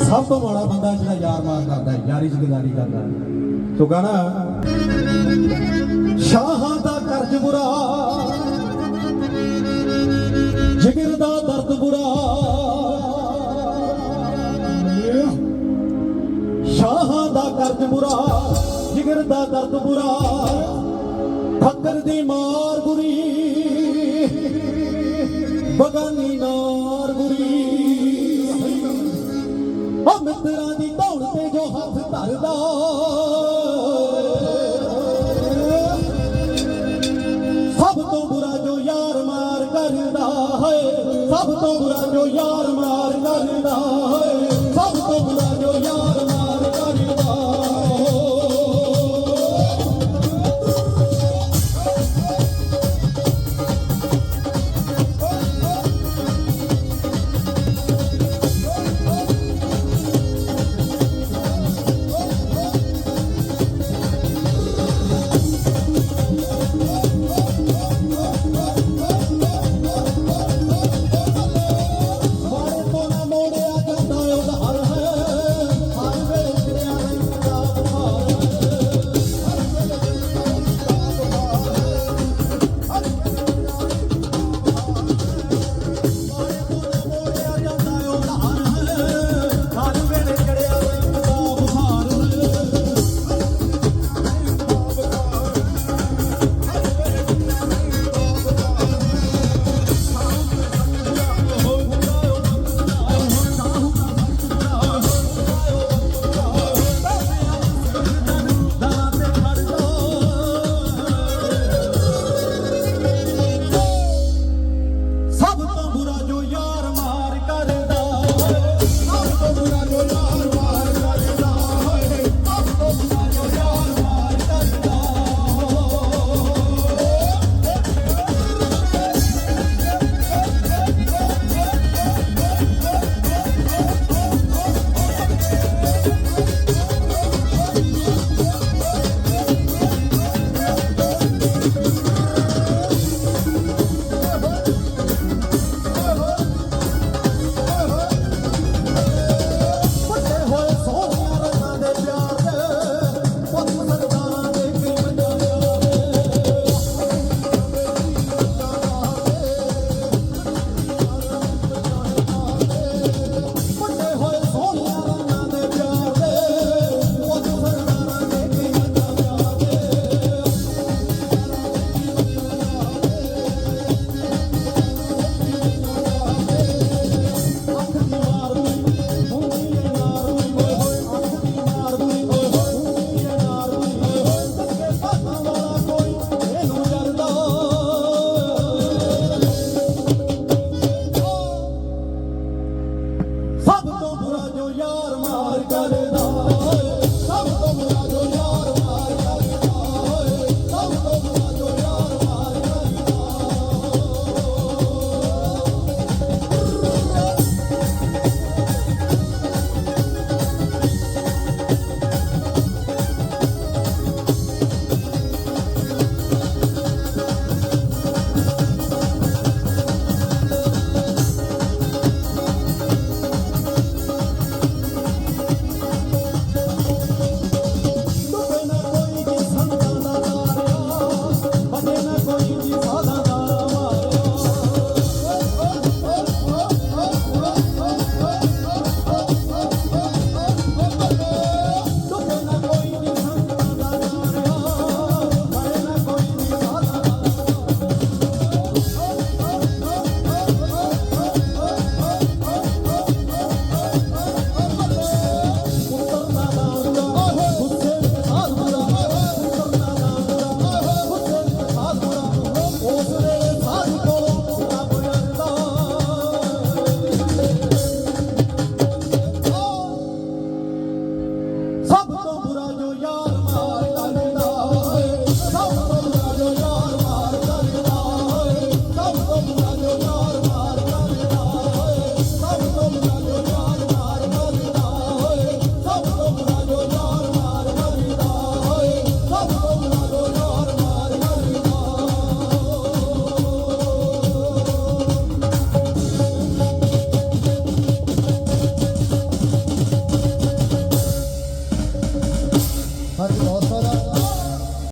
ਸਭ ਤੋਂ ਮਾੜਾ ਬੰਦਾ ਜਿਹੜਾ ਯਾਰ ਮਾਰ ਕਰਦਾ ਹੈ ਯਾਰੀ ਜ਼ਿੰਦਗਾਰੀ ਕਰਦਾ। ਸੋ ਗਾਣਾ, ਸ਼ਾਹਾਂ ਦਾ ਕਰਜ਼ ਬੁਰਾ, ਜਿਗਰ ਦਾ ਦਰਦ ਬੁਰਾ। ਸ਼ਾਹਾਂ ਦਾ ਕਰਜ਼ ਬੁਰਾ, ਜਿਗਰ ਦਾ ਦਰਦ ਬੁਰਾ। ਫਕਰ ਦੀ ਮਾਰ ਗੁਰੀ ਬਗਾਨੀ ਨਾਰ ਮਿੱਤਰਾਂ ਦੀ ਧੌਣ ਤੇ ਜੋ ਹੱਥ ਧਰਦਾ। ਸਭ ਤੋਂ ਬੁਰਾ ਜੋ ਯਾਰ ਮਾਰ ਕਰਦਾ ਹੈ, ਸਭ ਤੋਂ ਬੁਰਾ ਜੋ ਯਾਰ ਮਾਰ ਕਰਦਾ ਹੈ, ਸਭ ਤੋਂ ਬੁਰਾ ਜੋ ਯਾਰ